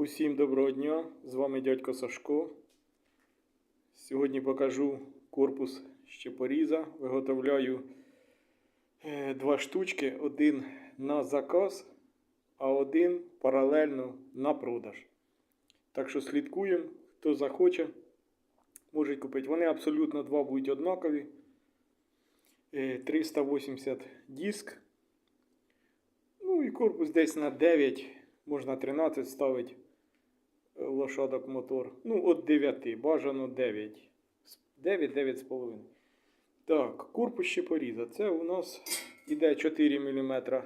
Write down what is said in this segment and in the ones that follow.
Усім доброго дня! З вами дядько Сашко. Сьогодні покажу корпус щепоріза. Виготовляю е, два штучки. Один на заказ, а один паралельно на продаж. Так що слідкуємо, хто захоче, може купити. Вони абсолютно два будуть однакові. Е, 380 диск. Ну і корпус десь на 9, можна 13 ставити е, лошадок мотор. Ну, от 9, бажано 9. 9, 9,5. Так, корпус ще поріза. Це у нас іде 4 мм.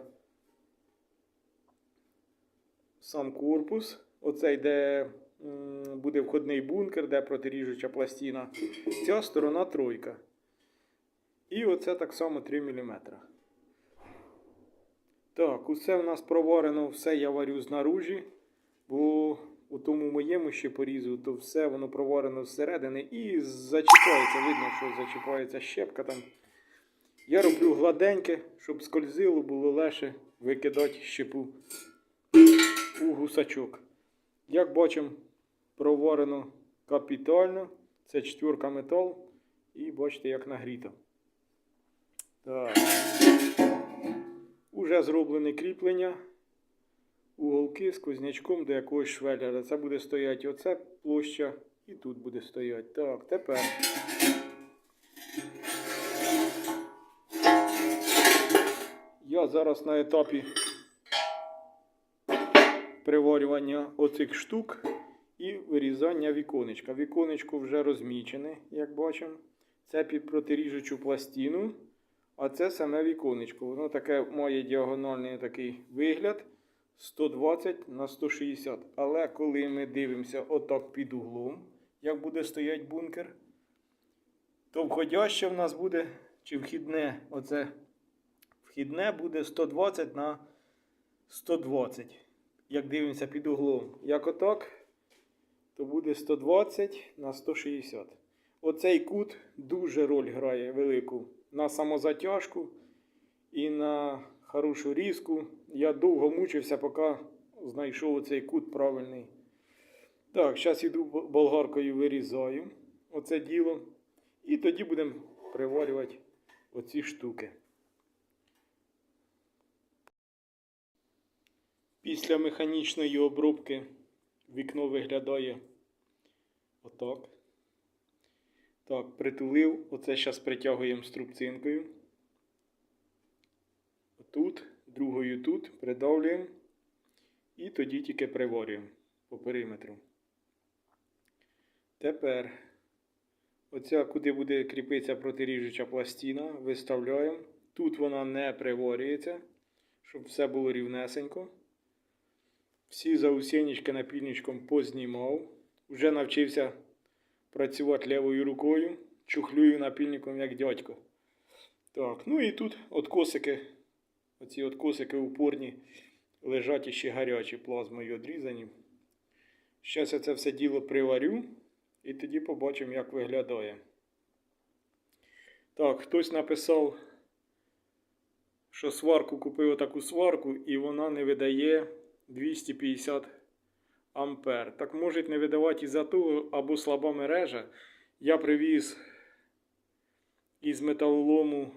Сам корпус. Оце йде буде входний бункер, де протиріжуча пластина. Ця сторона тройка. І оце так само 3 мм. Так, усе в нас проварено, все я варю знаружі, бо у тому моєму ще порізу, то все воно проварено зсередини і зачіпається, видно, що зачіпається щепка там. Я роблю гладеньке, щоб скользило, було легше викидати щепу у гусачок. Як бачимо, проварено капітально. Це четверка метал. І бачите, як нагріто. Так. Уже зроблене кріплення, уголки з кузнячком до якогось швеллера. Це буде стояти оце площа і тут буде стояти. Так, тепер. Я зараз на етапі приварювання оцих штук і вирізання віконечка. Віконечко вже розмічене, як бачимо. Це під протиріжучу пластину. А це саме віконечко. Воно таке має діагональний такий вигляд 120 на 160. Але коли ми дивимося отак під углом, як буде стояти бункер, то входяще в нас буде, чи вхідне, оце вхідне буде 120 на 120. Як дивимося під углом. Як отак, то буде 120 на 160. Оцей кут дуже роль грає велику на самозатяжку і на хорошу різку. Я довго мучився, поки знайшов цей кут правильний. Так, зараз іду болгаркою вирізаю оце діло. І тоді будемо приварювати оці штуки. Після механічної обробки вікно виглядає отак. Так, притулив. Оце зараз притягуємо струбцинкою. Тут, другою тут, придавлюємо. І тоді тільки приварюємо по периметру. Тепер, оця, куди буде кріпитися протиріжуча пластина, виставляємо. Тут вона не приварюється, щоб все було рівнесенько. Всі заусенічки напільничком познімав. Уже навчився працювати лівою рукою, чухлюю напільником як дядько. Так, ну і тут откосики, оці откосики упорні, лежать іще гарячі плазмою відрізані. Зараз я це все діло приварю і тоді побачимо, як виглядає. Так, хтось написав, що сварку купив таку сварку і вона не видає 250 ампер. Так можуть не видавати із-за того або слаба мережа. Я привіз із металолому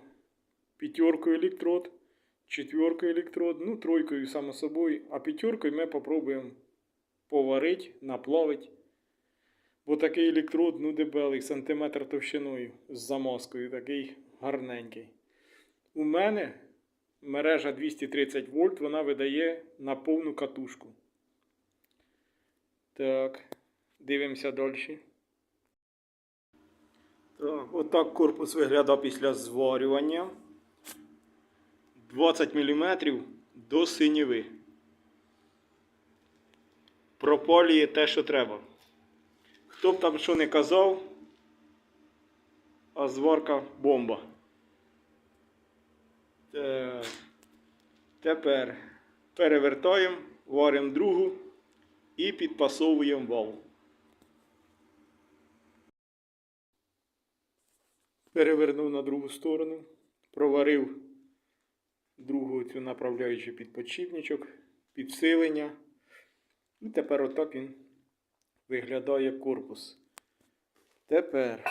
п'ятеркою електрод, четверкою електрод, ну, тройкою, само собою, а п'ятеркою ми попробуємо поварити, наплавити. Бо такий електрод, ну, дебелий, сантиметр товщиною з замазкою, такий гарненький. У мене мережа 230 вольт, вона видає на повну катушку. Так, дивимося далі. Так, отак корпус виглядав після зварювання. 20 мм до синєви. Пропалює те, що треба. Хто б там що не казав, а зварка бомба. Так. Тепер перевертаємо, варимо другу і підпасовуємо вал. Перевернув на другу сторону, проварив другу цю направляючу підпочіпничок, підсилення. І тепер отак він виглядає корпус. Тепер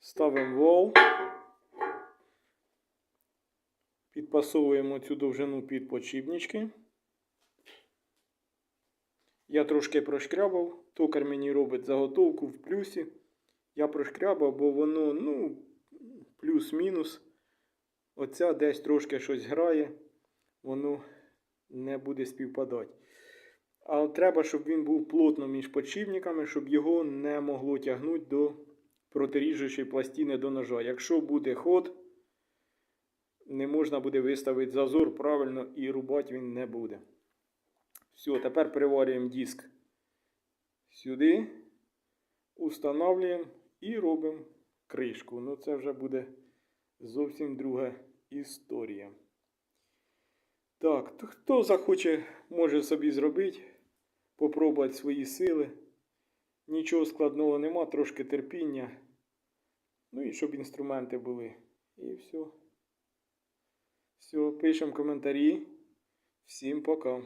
ставимо вал. Підпасовуємо цю довжину під почіпнички. Я трошки прошкрябав. Токар мені робить заготовку в плюсі. Я прошкрябав, бо воно, ну, плюс-мінус. Оця десь трошки щось грає, воно не буде співпадати. Але треба, щоб він був плотно між подшипниками, щоб його не могло тягнути до протиріжучої пластини до ножа. Якщо буде ход, не можна буде виставити зазор правильно і рубати він не буде. Все, тепер приварюємо диск сюди, устанавливаємо і робимо кришку. Ну це вже буде зовсім друга історія. Так, то хто захоче, може собі зробити, попробувати свої сили. Нічого складного нема, трошки терпіння. Ну і щоб інструменти були. І все. Все, пишемо коментарі. Всім пока.